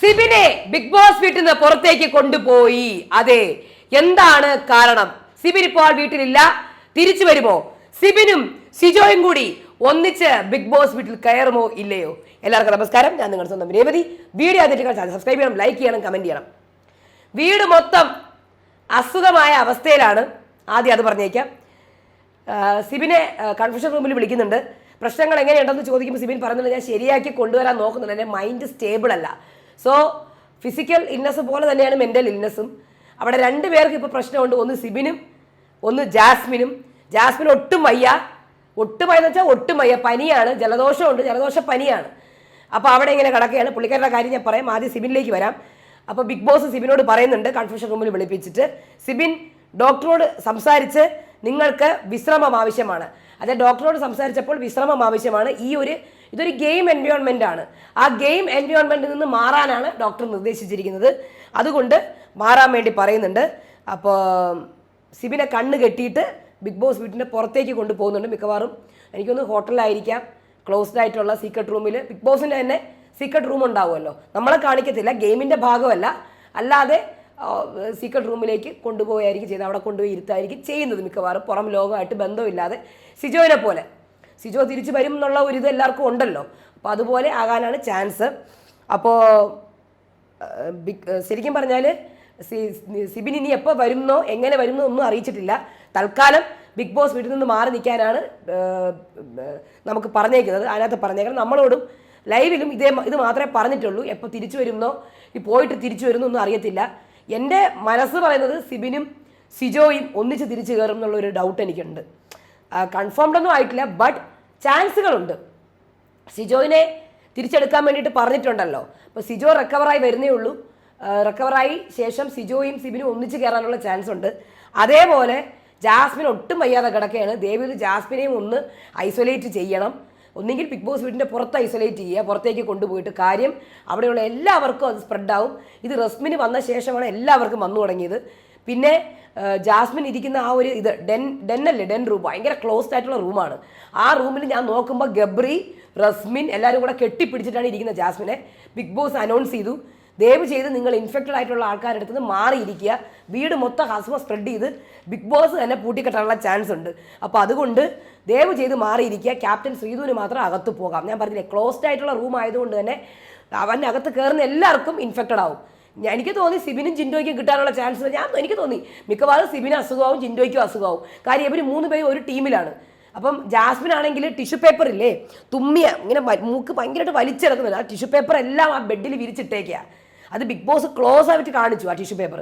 സിബിനെ big boss വീട്ടിൽ നിന്ന് പുറത്തേക്ക് കൊണ്ടുപോയി. അതെ എന്താണ് കാരണം? സിബിൻ ഇപ്പോൾ വീട്ടിലില്ല. തിരിച്ചു വരുമോ? സിബിനും സിജോയും കൂടി ഒന്നിച്ച് ബിഗ് ബോസ് വീട്ടിൽ കയറുമോ ഇല്ലയോ? എല്ലാവർക്കും നമസ്കാരം. ഞാൻ നിങ്ങളുടെ സ്വന്തം രേവതി. വീഡിയോ ആദ്യമായിട്ട് സബ്സ്ക്രൈബ് ചെയ്യണം ലൈക്ക് ചെയ്യണം കമന്റ് ചെയ്യണം. വീട് മൊത്തം അസുഖമായ അവസ്ഥയിലാണ്. ആദ്യം അത് പറഞ്ഞേക്കാം. സിബിനെ കൺഫ്യൂഷൻ റൂമിൽ വിളിക്കുന്നുണ്ട്. പ്രശ്നങ്ങൾ എങ്ങനെയുണ്ടെന്ന് ചോദിക്കുമ്പോൾ സിബിൻ പറയുന്നത് ഞാൻ ശരിയാക്കി കൊണ്ടുവരാൻ നോക്കുന്നുണ്ട്. എന്റെ മൈൻഡ് സ്റ്റേബിൾ അല്ല. സോ ഫിസിക്കൽ ഇന്നസ് പോലെ തന്നെയാണ് മെന്റൽ ഇൽനെസ്സും അവിടെ രണ്ട് പേർക്ക് ഇപ്പോൾ പ്രശ്നമുണ്ട്. ഒന്ന് സിബിനും ഒന്ന് ജാസ്മിനും. ജാസ്മിൻ ഒട്ടും വയ്യ. ഒട്ടും വയ്യെന്ന് വെച്ചാൽ ഒട്ടും വയ്യ. പനിയാണ്. ജലദോഷമുണ്ട്. ജലദോഷ പനിയാണ്. അപ്പോൾ അവിടെ ഇങ്ങനെ കിടക്കുകയാണ്. പുള്ളിക്കാരുടെ കാര്യം ഞാൻ പറയാം. ആദ്യം സിബിനിലേക്ക് വരാം. അപ്പോൾ ബിഗ് ബോസ് സിബിനോട് പറയുന്നുണ്ട്. കൺഫ്യൂഷൻ റൂമിൽ വിളിപ്പിച്ചിട്ട്. സിബിൻ ഡോക്ടറോട് സംസാരിച്ച് നിങ്ങൾക്ക് വിശ്രമം ആവശ്യമാണ്. അതായത് ഡോക്ടറോട് സംസാരിച്ചപ്പോൾ വിശ്രമം ആവശ്യമാണ്. ഈ ഒരു ഇതൊരു ഗെയിം എൻവയോൺമെന്റ് ആണ്. ആ ഗെയിം എൻവയോൺമെന്റിൽ നിന്ന് മാറാനാണ് ഡോക്ടർ നിർദ്ദേശിച്ചിരിക്കുന്നത്. അതുകൊണ്ട് മാറാൻ വേണ്ടി പറയുന്നുണ്ട്. അപ്പോൾ സിബിനെ കണ്ണ് കെട്ടിയിട്ട് ബിഗ് ബോസ് വീട്ടിന്റെ പുറത്തേക്ക് കൊണ്ടുപോകുന്നുണ്ട് മിക്കവാറും. എനിക്കൊന്ന് ഹോട്ടലിലായിരിക്കാം. ക്ലോസ്ഡ് ആയിട്ടുള്ള സീക്രട്ട് റൂമിൽ ബിഗ് ബോസിന്റെ തന്നെ സീക്രട്ട് റൂം ഉണ്ടാവുമല്ലോ. നമ്മളെ കാണിക്കത്തില്ല. ഗെയിമിന്റെ ഭാഗമല്ല. അല്ലാതെ സീക്രട്ട് റൂമിലേക്ക് കൊണ്ടുപോയായിരിക്കും ചെയ്ത് അവിടെ കൊണ്ടുപോയി ഇരുത്തായിരിക്കും ചെയ്യുന്നത് മിക്കവാറും. പുറം ലോകമായിട്ട് ബന്ധമില്ലാതെ. സിജോയിനെ പോലെ. സിജോ തിരിച്ചു വരും എന്നുള്ള ഒരു ഇത് എല്ലാവർക്കും ഉണ്ടല്ലോ. അപ്പോൾ അതുപോലെ ആകാനാണ് ചാൻസ്. അപ്പോൾ ശരിക്കും പറഞ്ഞാൽ സിബിൻ ഇനി എപ്പോൾ വരുന്നോ എങ്ങനെ വരുന്നോ ഒന്നും അറിയിച്ചിട്ടില്ല. തൽക്കാലം ബിഗ് ബോസ് വീട്ടിൽ നിന്ന് മാറി നിൽക്കാനാണ് നമുക്ക് പറഞ്ഞേക്കുന്നത്. അതിനകത്ത് പറഞ്ഞേക്കുന്നത് നമ്മളോടും ലൈവിലും ഇതേ ഇത് മാത്രമേ പറഞ്ഞിട്ടുള്ളൂ. എപ്പോൾ തിരിച്ചു വരുന്നോ ഈ പോയിട്ട് തിരിച്ചു വരുന്നോ ഒന്നും അറിയത്തില്ല. എന്റെ മനസ്സ് പറയുന്നത് സിബിനും സിജോയും ഒന്നിച്ച് തിരിച്ചു കയറും എന്നുള്ളൊരു ഡൗട്ട് എനിക്കുണ്ട്. കൺഫേംഡ് ഒന്നും ആയിട്ടില്ല ബട്ട് ചാൻസുകളുണ്ട്. സിജോയിനെ തിരിച്ചെടുക്കാൻ വേണ്ടിയിട്ട് പറഞ്ഞിട്ടുണ്ടല്ലോ. അപ്പോൾ സിജോ റിക്കവറായി വരുന്നേ ഉള്ളൂ. റിക്കവറായി ശേഷം സിജോയും സിബിനും ഒന്നിച്ച് കയറാനുള്ള ചാൻസ് ഉണ്ട് അതേപോലെ ജാസ്മിൻ ഒട്ടും വയ്യാതെ കിടക്കുകയാണ്. ദേവിത് ജാസ്മിനെയും ഒന്ന് ഐസൊലേറ്റ് ചെയ്യണം. ഒന്നുകിൽ ബിഗ് ബോസ് വീടിന്റെ പുറത്ത് ഐസൊലേറ്റ് ചെയ്യുക പുറത്തേക്ക് കൊണ്ടുപോയിട്ട് കാര്യം അവിടെയുള്ള എല്ലാവർക്കും അത് സ്പ്രെഡാവും ഇത് റസ്മിന് വന്ന ശേഷമാണ് എല്ലാവർക്കും വന്നു തുടങ്ങിയത്. പിന്നെ ജാസ്മിൻ ഇരിക്കുന്ന ആ ഒരു ഇത് ഡെൻ ഡെൻ അല്ലേ ഡെൻ റൂം. ഭയങ്കര ക്ലോസ്ഡ് ആയിട്ടുള്ള റൂമാണ്. ആ റൂമിൽ ഞാൻ നോക്കുമ്പോൾ ഗബ്രി റസ്മിൻ എല്ലാവരും കൂടെ കെട്ടിപ്പിടിച്ചിട്ടാണ് ഇരിക്കുന്നത് ജാസ്മിനെ. ബിഗ് ബോസ് അനൗൺസ് ചെയ്തു. ദയവ് ചെയ്ത് നിങ്ങൾ ഇൻഫെക്റ്റഡ് ആയിട്ടുള്ള ആൾക്കാരുടെ അടുത്ത് നിന്ന് മാറിയിരിക്കുക. വീട് മൊത്തം ഹസ്മ സ്പ്രെഡ് ചെയ്ത് ബിഗ് ബോസ് തന്നെ പൂട്ടിക്കെട്ടാനുള്ള ചാൻസ് ഉണ്ട്. അപ്പോൾ അതുകൊണ്ട് ദയവ് ചെയ്ത് മാറിയിരിക്കുക. ക്യാപ്റ്റൻ ശ്രീധുവിന് മാത്രം അകത്ത് പോകാം. ഞാൻ പറഞ്ഞില്ലേ ക്ലോസ്ഡ് ആയിട്ടുള്ള റൂം ആയതുകൊണ്ട് തന്നെ അവന്റെ അകത്ത് കയറുന്ന എല്ലാവർക്കും ഇൻഫെക്റ്റഡ് ആവും. എനിക്ക് തോന്നി സിബിനും ജിൻഡോയ്ക്കും കിട്ടാനുള്ള ചാൻസ് ഞാൻ എനിക്ക് തോന്നി മിക്കവാറും സിബിന് അസുഖമാവും ജിൻഡോയ്ക്കും അസുഖമാവും. കാര്യം ഇവർ മൂന്ന് പേരും ഒരു ടീമിലാണ്. അപ്പം ജാസ്മിൻ ആണെങ്കിൽ ടിഷ്യൂ പേപ്പർ ഇല്ലേ? തുമ്മിയ ഇങ്ങനെ മൂക്ക് ഭയങ്കരമായിട്ട് വലിച്ചെടുക്കുന്നില്ല ആ ടിഷ്യൂ പേപ്പർ എല്ലാം ആ ബെഡിൽ വിരിച്ചിട്ടേക്കുക അത് ബിഗ് ബോസ് ക്ലോസ് ആയിട്ട് കാണിച്ചു ആ ടിഷ്യൂ പേപ്പർ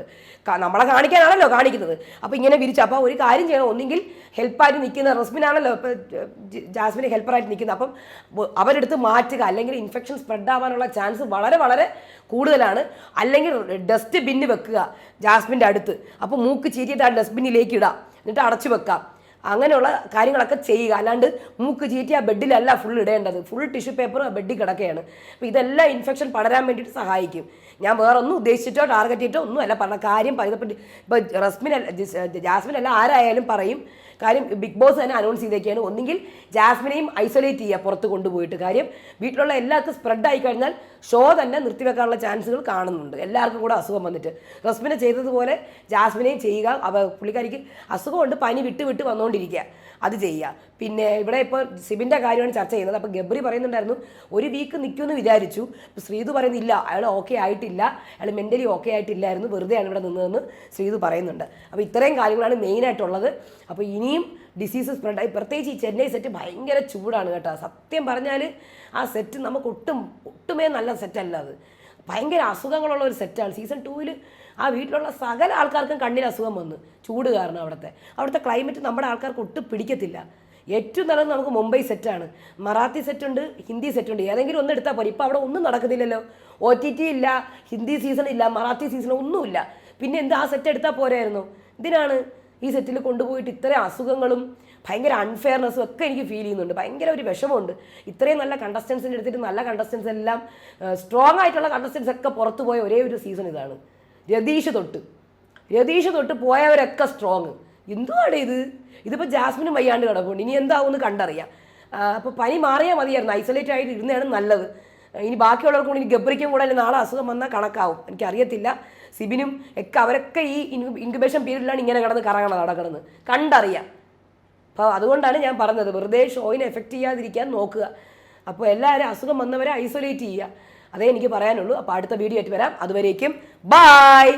നമ്മളെ കാണിക്കാനാണല്ലോ കാണിക്കുന്നത്. അപ്പോൾ ഇങ്ങനെ വിരിച്ചു അപ്പോൾ ഒരു കാര്യം ചെയ്യണം. ഒന്നെങ്കിൽ ഹെൽപ്പായിട്ട് നിൽക്കുന്ന റസ്മിനാണല്ലോ ഇപ്പോൾ ജാസ്മിന് ഹെൽപ്പറായിട്ട് നിൽക്കുന്നത്. അപ്പം അവരെടുത്ത് മാറ്റുക അല്ലെങ്കിൽ ഇൻഫെക്ഷൻ സ്പ്രെഡ് ആവാനുള്ള ചാൻസ് വളരെ വളരെ കൂടുതലാണ്. അല്ലെങ്കിൽ ഡസ്റ്റ് ബിന്ന് വെക്കുക ജാസ്മിന്റെ അടുത്ത്. അപ്പോൾ മൂക്ക് ചീറ്റിയിട്ട് ആ ഡസ്റ്റ്ബിന്നിലേക്ക് ഇടാം. എന്നിട്ട് അടച്ചു വെക്കാം. അങ്ങനെയുള്ള കാര്യങ്ങളൊക്കെ ചെയ്യുക. അല്ലാണ്ട് മൂക്ക് ചീറ്റി ആ ബെഡിലല്ല ഫുൾ ഇടേണ്ടത്. ഫുൾ ടിഷ്യൂ പേപ്പർ ആ ബെഡിൽ കിടക്കുകയാണ് അപ്പോൾ ഇതെല്ലാം ഇൻഫെക്ഷൻ പടരാൻ വേണ്ടിയിട്ട് സഹായിക്കും. ഞാൻ വേറെ ഒന്നും ഉദ്ദേശിച്ചിട്ടോ ടാർഗറ്റ് ചെയ്തിട്ടോ ഒന്നും അല്ല പറഞ്ഞ കാര്യം പറഞ്ഞപ്പോൾ ഇപ്പോൾ റസ്മിനല്ല ജാസ്മിനല്ല ആരായാലും പറയും. കാര്യം ബിഗ് ബോസ് തന്നെ അനൗൺസ് ചെയ്തേക്കാണ് ഒന്നുകിൽ ജാസ്മിനെയും ഐസൊലേറ്റ് ചെയ്യുക പുറത്ത് കൊണ്ടുപോയിട്ട്. കാര്യം വീട്ടിലുള്ള എല്ലാവർക്കും സ്പ്രെഡ് ആയി കഴിഞ്ഞാൽ ഷോ തന്നെ നിർത്തിവെക്കാനുള്ള ചാൻസുകൾ കാണുന്നുണ്ട്. എല്ലാവർക്കും കൂടെ അസുഖം വന്നിട്ട്. റസ്മിനെ ചെയ്തതുപോലെ ജാസ്മിനെയും ചെയ്യുക. അവ പുള്ളിക്കാരിക്ക് അസുഖമുണ്ട്. പനി വിട്ട് വിട്ട് വന്നുകൊണ്ടിരിക്കുക അത് ചെയ്യുക. പിന്നെ ഇവിടെ ഇപ്പോൾ സിബിന്റെ കാര്യമാണ് ചർച്ച ചെയ്യുന്നത്. അപ്പോൾ ഗബ്രി പറയുന്നുണ്ടായിരുന്നു ഒരു വീക്ക് നിൽക്കുമെന്ന് വിചാരിച്ചു. അപ്പോൾ ശ്രീതു പറയുന്നില്ല. അയാൾ ഓക്കെ ആയിട്ടില്ല. അയാൾ മെന്റലി ഓക്കെ ആയിട്ടില്ലായിരുന്നു. വെറുതെയാണ് ഇവിടെ നിന്നതെന്ന് ശ്രീതു പറയുന്നുണ്ട്. അപ്പോൾ ഇത്രയും കാര്യങ്ങളാണ് മെയിനായിട്ടുള്ളത് അപ്പോൾ ഇനിയും ഡിസീസ് സ്പ്രെഡായി പ്രത്യേകിച്ച് ഈ ചെന്നൈ സെറ്റ് ഭയങ്കര ചൂടാണ് കേട്ടോ. സത്യം പറഞ്ഞാൽ ആ സെറ്റ് നമുക്ക് ഒട്ടും ഒട്ടുമേ നല്ല സെറ്റല്ല അത്. ഭയങ്കര അസുഖങ്ങളുള്ള ഒരു സെറ്റാണ് സീസൺ ടൂവിൽ ആ വീട്ടിലുള്ള സകല ആൾക്കാർക്കും കണ്ണിന് അസുഖം വന്ന് ചൂട് കാരണം അവിടുത്തെ. അവിടുത്തെ ക്ലൈമറ്റ് നമ്മുടെ ആൾക്കാർക്ക് ഒട്ടും പിടിക്കത്തില്ല. ഏറ്റവും നല്ലത് നമുക്ക് മുംബൈ സെറ്റാണ് മറാത്തി സെറ്റുണ്ട് ഹിന്ദി സെറ്റുണ്ട് ഏതെങ്കിലും ഒന്ന് എടുത്താൽ പോരെ. ഇപ്പോൾ അവിടെ ഒന്നും നടക്കുന്നില്ലല്ലോ ഒ ടി ടി ഇല്ല ഹിന്ദി സീസൺ ഇല്ല മറാത്തി സീസൺ ഒന്നുമില്ല. പിന്നെ എന്ത് ആ സെറ്റ് എടുത്താൽ പോരായിരുന്നു? ഇതിനാണ് ഈ സെറ്റിൽ കൊണ്ടുപോയിട്ട് ഇത്രയും അസുഖങ്ങളും ഭയങ്കര അൺഫെയർനെസ്സും ഒക്കെ എനിക്ക് ഫീൽ ചെയ്യുന്നുണ്ട്. ഭയങ്കര ഒരു വിഷമമുണ്ട്. ഇത്രയും നല്ല കണ്ടസ്റ്റൻസിന്റെ എടുത്തിട്ട് നല്ല കണ്ടസ്റ്റൻസ് എല്ലാം സ്ട്രോങ് ആയിട്ടുള്ള കണ്ടസ്റ്റൻസ് ഒക്കെ പുറത്തു പോയ ഒരേ ഒരു സീസൺ ഇതാണ്. രതീഷ് തൊട്ട്. രതീഷ് തൊട്ട് പോയവരൊക്കെ സ്ട്രോങ് എന്തുവാണ് ഇത്? ഇതിപ്പോൾ ജാസ്മിനും വയ്യാണ്ട് കിടപ്പുണ്ട്. ഇനി എന്താവും എന്ന് കണ്ടറിയാം അപ്പോൾ പനി മാറിയാൽ മതിയായിരുന്നു. ഐസൊലേറ്റ് ആയിട്ട് ഇരുന്നതാണ് നല്ലത്. ഇനി ബാക്കിയുള്ളവർക്കും കൂടി ഇനി ഗബ്രിക്കും കൂടെ നാളെ അസുഖം വന്നാൽ കണക്കാവും. എനിക്കറിയത്തില്ല. സിബിനും ഒക്കെ അവരൊക്കെ ഈ ഇൻക്യുബേഷൻ പീരീഡിലാണ് ഇങ്ങനെ കിടന്ന് കറങ്ങണം കിടന്ന് കണ്ടറിയാം. അപ്പോൾ അതുകൊണ്ടാണ് ഞാൻ പറഞ്ഞത് വെറുതെ ഷോയിനെ എഫക്റ്റ് ചെയ്യാതിരിക്കാൻ നോക്കുക. അപ്പോൾ എല്ലാവരും അസുഖം വന്നവരെ ഐസൊലേറ്റ് ചെയ്യുക. അതേ എനിക്ക് പറയാനുള്ളൂ. അപ്പോൾ അടുത്ത വീഡിയോ ആയിട്ട് വരാം. അതുവരേക്കും ബായ്